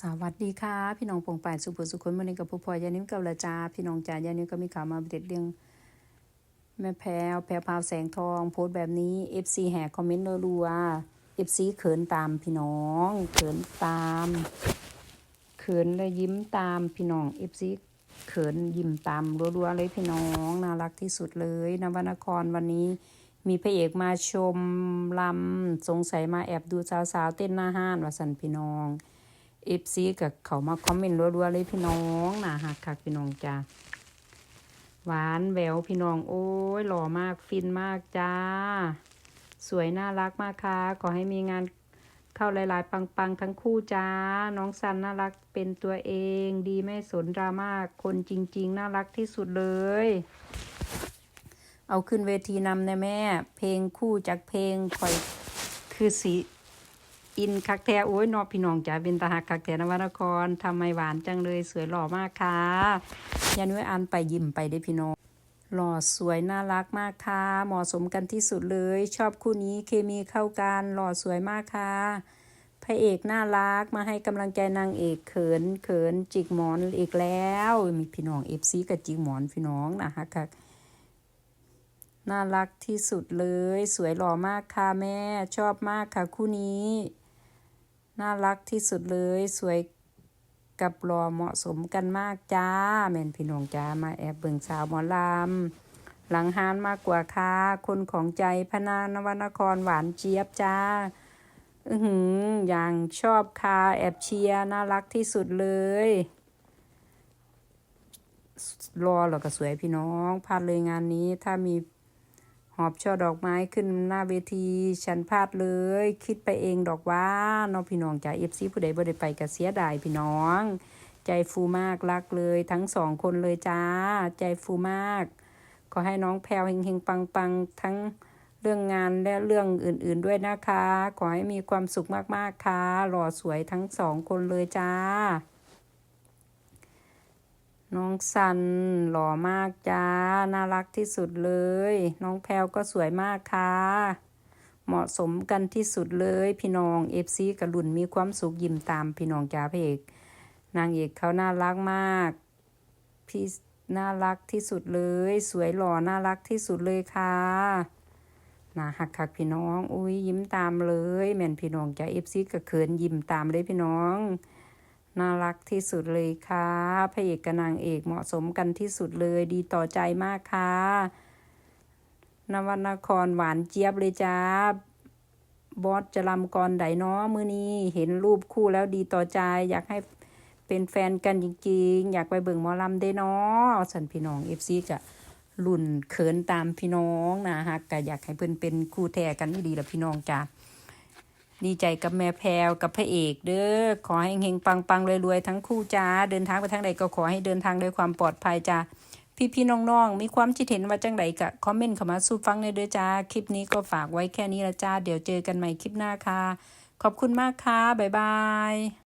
สวัสดีค่ะ พี่น้องปงป่ายสุภสุคนวันนี้กับผู้พอยานิ้วกับละจาพี่น้องจ่ายานิ้วก็มีข่าวมาเด็ดเรื่องแม่แพรวแพรวพราวแสงทอง โพสต์แบบนี้ FC แห่คอมเมนต์รัวๆ FC เขินตามพี่น้องเขินตามเขินและยิ้มตามพี่น้อง FC เขินยิ้มตามรัวๆเลยพี่น้องน่ารักที่สุดเลยนวนครวันนี้มีพระเอกมาชมลำสงสัยมาแอบดูสาวๆเต้นหน้าห้านว่าสันพี่น้อง เอฟซีกับเขามาคอมเมนต์รัวๆเลยพี่น้องนะฮักคักพี่น้องจ้าหวานแววพี่น้องโอ้ยหล่อมากฟินมากจ้า สวยน่ารักมากค่ะ ขอให้มีงานเข้าหลาย ๆ ปัง ๆ ทั้งคู่จ้า น้องซันน่ารักเป็นตัวเอง ดีไม่สนดราม่าคนจริง ๆ น่ารักที่สุดเลย เอาขึ้นเวทีนำนะแม่ เพลงคู่จากเพลงคอยคือสี อินคักแท้โอ้ยนอพี่น้องจ๋าเป็นตาหักคักแท้นวนครทำไมหวานจังเลยสวยหล่อมากค่ะยานุ้ยอันไปยิ้มไปได้พี่น้องหล่อสวยน่ารักมากค่ะเหมาะสมกันที่สุดเลย ชอบคู่นี้เคมีเข้ากันหล่อสวยมากค่ะพระเอกน่ารักมาให้กำลังใจนางเอกเขินเขินจิกหมอนอีกแล้ว มีพี่น้องเอฟซีกับจิกหมอนพี่น้องนะฮะค่ะน่ารักที่สุดเลย สวยหล่อมากค่ะแม่ชอบมากค่ะคู่นี้ น่ารักที่สุดเลย สวยกับหล่อเหมาะสมกันมากจ้า แม่นพี่น้องจ้ามาแอบเบิ่งสาวหมอลำ หลังฮานมากกว่าค่ะคนของใจพนานวนครหวานเจี๊ยบจ้า อือหืออย่างชอบค่ะแอบเชียร์น่ารักที่สุดเลยรอแล้วก็สวยพี่น้องพลาดเลยงานนี้ถ้ามี หอบช่อดอกไม้ขึ้นหน้าเวที ฉันพลาดเลย คิดไปเองดอกว่าน้องพี่น้องจ่าเอฟซีผู้ใดบ่ได้ไปก็เสียดายพี่น้อง ใจฟูมากรักเลยทั้งสองคนเลยจ้า ใจฟูมาก ขอให้น้องแพลวเฮงๆ ปังๆ ทั้งเรื่องงานและเรื่องอื่นๆด้วยนะคะ ขอให้มีความสุขมากๆค่ะหล่อสวยทั้งสองคนเลยจ้า น้องซันหล่อมากจ้า น่ารักที่สุดเลย น้องแพลวก็สวยมากค่ะ เหมาะสมกันที่สุดเลย พี่น้องเอฟซีกับรุ่นมีความสุขยิ้มตามพี่น้องจ้าพระเอกนางเอกเขาน่ารักมาก พี่น่ารักที่สุดเลย สวยหล่อน่ารักที่สุดเลยค่ะน่าหักคักพี่น้อง อุ้ยยิ้มตามเลย แม่นพี่น้องจ้าเอฟซีกับเขินยิ้มตามเลยพี่น้อง น่ารักที่สุดเลยค่ะพระเอกกับนางเอกเหมาะสมกันที่สุดเลยดีต่อใจมากค่ะนวนครหวานเจี๊ยบเลยจ้าบอสจะลำกรไดเนาะมือนี้ เห็นรูปคู่แล้วดีต่อใจ อยากให้เป็นแฟนกันจริง ๆ อยากไปเบิ่งหมอลำได้เนาะสันพี่น้องเอฟซีกะรุ่นเขินตามพี่น้องนะฮะก็อยากให้เพิ่นเป็นคู่แท้กันดีละพี่น้องจ้า ดีใจกับแม่แพลวกับพระเอกเด้อขอให้เฮงๆปังๆรวยๆทั้งคู่จ้าเดินทางไปทางใดก็ขอให้เดินทางด้วยความปลอดภัยจ้าพี่ๆน้องๆมีความคิดเห็นว่าจังใดก็คอมเมนต์เข้ามาสู้ฟังในอยเด้อจ้าคลิปนี้ก็ฝากไว้แค่นี้ละจ้าเดี๋ยวเจอกันใหม่คลิปหน้าค่ะ ขอบคุณมากค่ะบ๊ายบาย